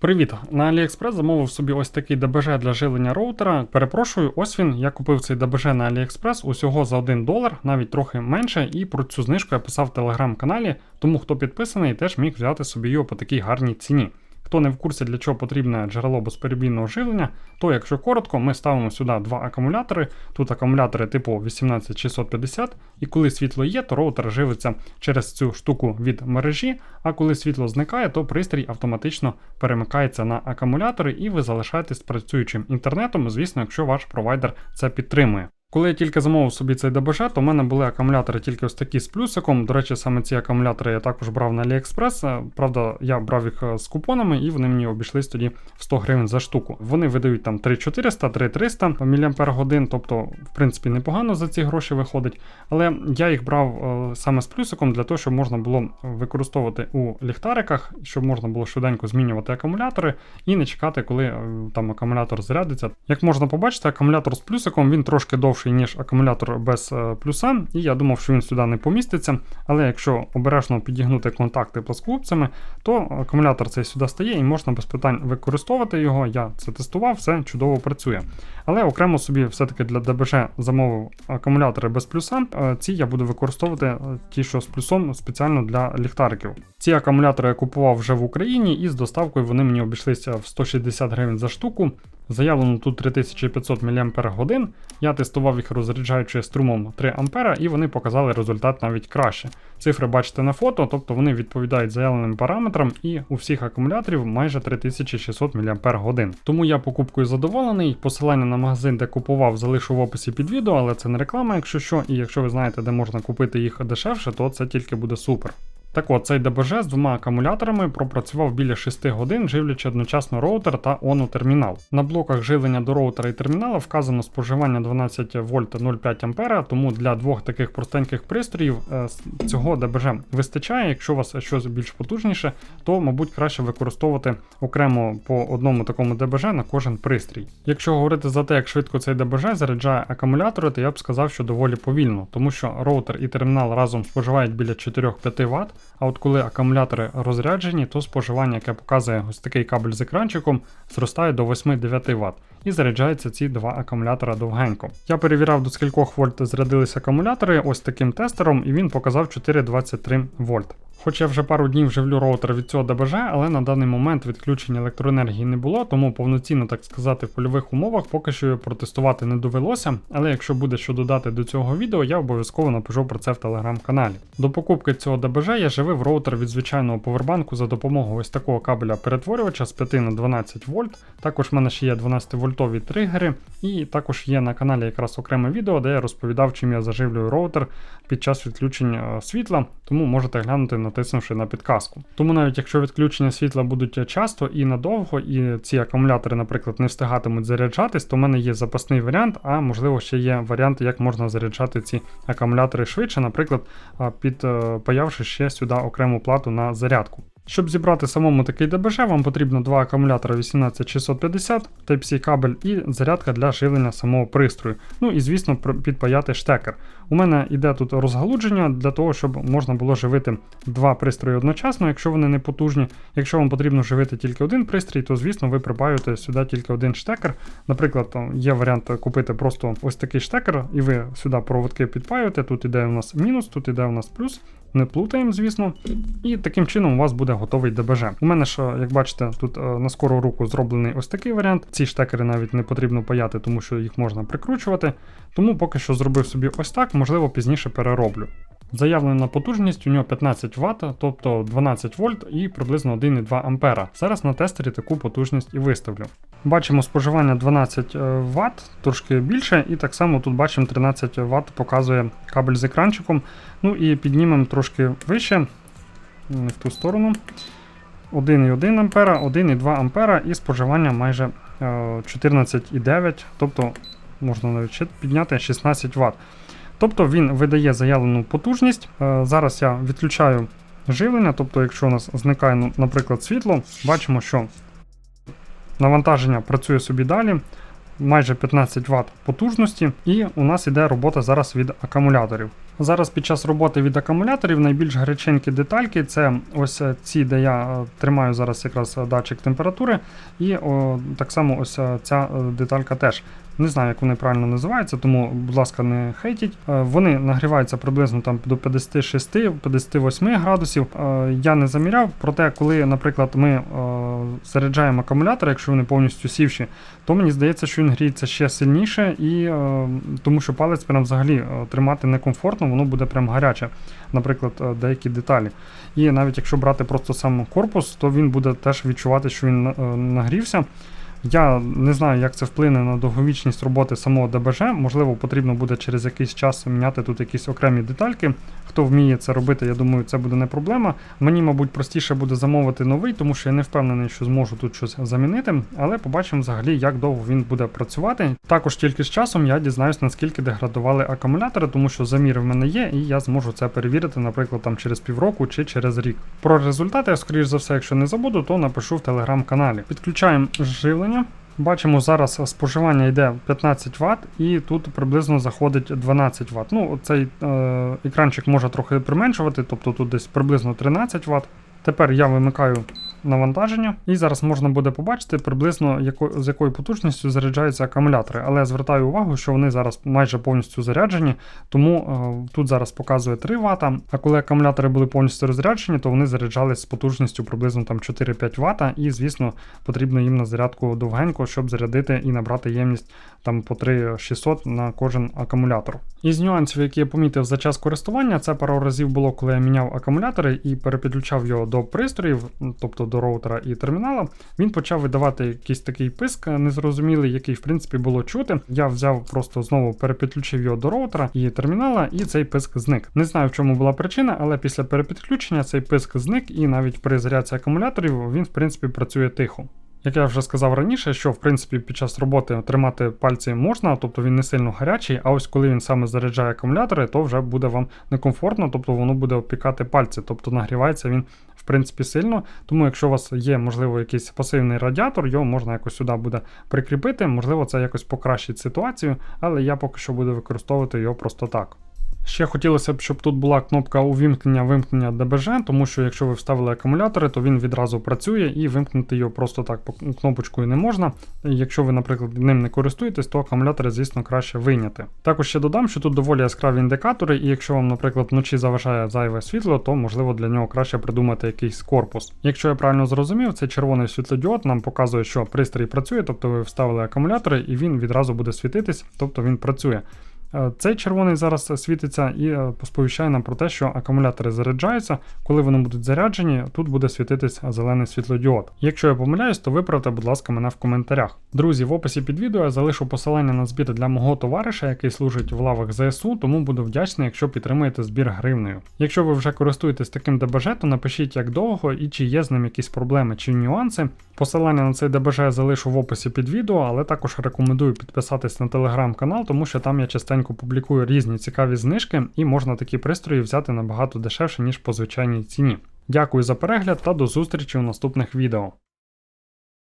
Привіт! На AliExpress замовив собі ось такий ДБЖ для жилення роутера. Перепрошую, ось він. Я купив цей ДБЖ на AliExpress усього за 1 долар, навіть трохи менше, і про цю знижку я писав в телеграм-каналі, тому хто підписаний, теж міг взяти собі його по такій гарній ціні. Хто не в курсі, для чого потрібне джерело безперебійного живлення, то якщо коротко, ми ставимо сюди два акумулятори. Тут акумулятори типу 18650, і коли світло є, то роутер живиться через цю штуку від мережі, а коли світло зникає, то пристрій автоматично перемикається на акумулятори і ви залишаєтесь працюючим інтернетом, звісно, якщо ваш провайдер це підтримує. Коли я тільки замовив собі цей ДБЖ, то в мене були акумулятори тільки ось такі з плюсиком. До речі, саме ці акумулятори я також брав на AliExpress. Правда, я брав їх е, з купонами, і вони мені обійшлись тоді в 100 гривень за штуку. Вони видають там 3400, 3300 мАч, тобто, в принципі, непогано за ці гроші виходить. Але я їх брав е, саме з плюсиком для того, щоб можна було використовувати у ліхтариках, щоб можна було швиденько змінювати акумулятори і не чекати, коли е, там акумулятор зарядиться. Як можна побачити, акумулятор з плюсиком він трошки довший, ніж акумулятор без е, плюса, і я думав, що він сюди не поміститься. Але якщо обережно підігнути контакти плоскогубцями, то акумулятор цей сюди стає і можна без питань використовувати його. Я це тестував, все чудово працює. Але окремо собі все-таки для ДБЖ замовив акумулятори без плюса. Е, Ці я буду використовувати е, ті, що з плюсом спеціально для ліхтариків. Ці акумулятори я купував вже в Україні, і з доставкою вони мені обійшлися в 160 гривень за штуку. Заявлено тут 3500 мАч. Я тестував їх розряджаючи струмом 3 А, і вони показали результат навіть краще. Цифри бачите на фото, тобто вони відповідають заявленим параметрам, і у всіх акумуляторів майже 3600 мАч. Тому я покупкою задоволений. Посилання на магазин, де купував, залишу в описі під відео, але це не реклама, якщо що. І якщо ви знаєте, де можна купити їх дешевше, то це тільки буде супер. Так от, цей ДБЖ з двома акумуляторами пропрацював біля 6 годин, живлячи одночасно роутер та ону термінал. На блоках живлення до роутера і термінала вказано споживання 12 вольт 0,5 А, тому для двох таких простеньких пристроїв е, цього ДБЖ вистачає. Якщо у вас щось більш потужніше, то, мабуть, краще використовувати окремо по одному такому ДБЖ на кожен пристрій. Якщо говорити за те, як швидко цей ДБЖ заряджає акумулятори, то я б сказав, що доволі повільно, тому що роутер і термінал разом споживають біля 4-5 Вт. А от коли акумулятори розряджені, то споживання, яке показує ось такий кабель з екранчиком, зростає до 8-9 Вт. І заряджаються ці два акумулятора довгенько. Я перевіряв до скількох вольт зарядилися акумулятори ось таким тестером, і він показав 4,23 вольт. Хоч я вже пару днів живлю роутер від цього ДБЖ, але на даний момент відключення електроенергії не було, тому повноцінно, так сказати, в польових умовах поки що його протестувати не довелося. Але якщо буде що додати до цього відео, я обов'язково напишу про це в телеграм-каналі. До покупки цього ДБЖ я живив роутер від звичайного повербанку за допомогою ось такого кабеля перетворювача з 5 на 12 вольт. Також в мене ще є 12 вольтові тригери, і також є на каналі якраз окреме відео, де я розповідав, чим я заживлюю роутер під час відключення е, світла, тому можете глянути, натиснувши на підказку. Тому навіть якщо відключення світла будуть часто і надовго, і ці акумулятори, наприклад, не встигатимуть заряджатись, то в мене є запасний варіант, а можливо ще є варіанти, як можна заряджати ці акумулятори швидше, наприклад, підпаявши ще сюди окрему плату на зарядку. Щоб зібрати самому такий ДБЖ, вам потрібно два акумулятора 18650, Type-C кабель і зарядка для живлення самого пристрою. Ну і звісно підпаяти штекер. У мене йде тут розгалудження для того, щоб можна було живити два пристрої одночасно, якщо вони не потужні. Якщо вам потрібно живити тільки один пристрій, то звісно ви припаюєте сюди тільки один штекер. Наприклад, є варіант купити просто ось такий штекер, і ви сюди проводки підпаюєте. Тут іде у нас мінус, тут іде у нас плюс. Не плутаємо, звісно. І таким чином у вас буде готовий ДБЖ. У мене ж, е, як бачите, тут е, на скору руку зроблений ось такий варіант. Ці штекери навіть не потрібно паяти, тому що їх можна прикручувати. Тому поки що зробив собі ось так, можливо, пізніше перероблю. Заявлена потужність у нього 15 Вт, тобто 12 вольт і приблизно 1,2 ампера. Зараз на тестері таку потужність і виставлю. Бачимо споживання 12 Вт, трошки більше, і так само тут бачимо 13 Вт показує кабель з екранчиком. Ну і піднімемо трошки вище, не в ту сторону. 1,1 ампера, 1,2 ампера і споживання майже е, 14,9, тобто можна навіть підняти 16 Вт. Тобто він видає заявлену потужність. Е, Зараз я відключаю живлення, тобто, якщо у нас зникає, ну, наприклад, світло, бачимо, що навантаження працює собі далі. Майже 15 Вт потужності, і у нас іде робота зараз від акумуляторів. Зараз під час роботи від акумуляторів найбільш гаряченькі детальки це ось е, ці, де я е, тримаю зараз якраз е, датчик температури, і о, так само ось ця деталька теж. Не знаю, як вони правильно називаються, тому, будь ласка, не хейтіть. Вони нагріваються приблизно там до 56-58 градусів. Я не заміряв, проте, коли, наприклад, ми заряджаємо акумулятор, якщо вони повністю сівші, то мені здається, що він гріється ще сильніше, і тому що палець прям взагалі тримати некомфортно, воно буде прям гаряче, наприклад, е, деякі деталі. І навіть якщо брати просто сам корпус, то він буде теж відчувати, що він е, нагрівся. Я не знаю, як це вплине на довговічність роботи самого ДБЖ. Можливо, потрібно буде через якийсь час міняти тут якісь окремі детальки. Хто вміє це робити, я думаю, це буде не проблема. Мені, мабуть, простіше буде замовити новий, тому що я не впевнений, що зможу тут щось замінити. Але побачимо взагалі, як довго він буде працювати. Також тільки з часом я дізнаюсь, наскільки деградували акумулятори, тому що заміри в мене є, і я зможу це перевірити, наприклад, там через півроку чи через рік. Про результати, я, скоріш за все, якщо не забуду, то напишу в телеграм-каналі. Підключаємо живлення. Бачимо, зараз споживання йде 15 Вт, і тут приблизно заходить 12 Вт. Ну, цей е, екранчик може трохи применшувати, тобто тут десь приблизно 13 Вт. Тепер я вимикаю навантаження, і зараз можна буде побачити приблизно з якою потужністю заряджаються акумулятори. Але звертаю увагу, що вони зараз майже повністю заряджені, тому е, тут зараз показує 3 Вт, а коли акумулятори були повністю розряджені, то вони заряджались з потужністю приблизно там 4-5 Вт, і звісно потрібно їм на зарядку довгенько, щоб зарядити і набрати ємність там по 3600 на кожен акумулятор. Із нюансів, які я помітив за час користування, це пару разів було, коли я міняв акумулятори і перепідключав його до пристроїв, тобто до роутера і термінала. Він почав видавати якийсь такий писк незрозумілий, який в принципі було чути. Я взяв просто знову перепідключив його до роутера і термінала, і цей писк зник. Не знаю, в чому була причина, але після перепідключення цей писк зник, і навіть при зарядці акумуляторів він в принципі працює тихо. Як я вже сказав раніше, що в принципі під час роботи тримати пальці можна, тобто він не сильно гарячий, а ось коли він саме заряджає акумулятори, то вже буде вам некомфортно, тобто воно буде опікати пальці, тобто нагрівається він принципі сильно. Тому якщо у вас є, можливо, якийсь пасивний радіатор, його можна якось сюди буде прикріпити, можливо, це якось покращить ситуацію, але я поки що буду використовувати його просто так. Ще хотілося б, щоб тут була кнопка увімкнення-вимкнення ДБЖ, тому що якщо ви вставили акумулятори, то він відразу працює і вимкнути його просто так по кнопочкою не можна. Якщо ви, наприклад, ним не користуєтесь, то акумулятори, звісно, краще вийняти. Також ще додам, що тут доволі яскраві індикатори, і якщо вам, наприклад, вночі заважає зайве світло, то можливо для нього краще придумати якийсь корпус. Якщо я правильно зрозумів, цей червоний світлодіод нам показує, що пристрій працює, тобто ви вставили акумулятори, і він відразу буде світитись, тобто він працює. Е, Цей червоний зараз світиться і е, сповіщає нам про те, що акумулятори заряджаються. Коли вони будуть заряджені, тут буде світитись зелений світлодіод. Якщо я помиляюсь, то виправте, будь ласка, мене в коментарях. Друзі, в описі під відео я залишу посилання на збір для мого товариша, який служить в лавах ЗСУ, тому буду вдячний, якщо підтримаєте збір гривнею. Якщо ви вже користуєтесь таким ДБЖ, то напишіть як довго і чи є з ним якісь проблеми чи нюанси. Посилання на цей ДБЖ я залишу в описі під відео, але також рекомендую підписатись на телеграм-канал, тому що там я частенько публікую різні цікаві знижки і можна такі пристрої взяти набагато дешевше, ніж по звичайній ціні. Дякую за перегляд та до зустрічі у наступних відео.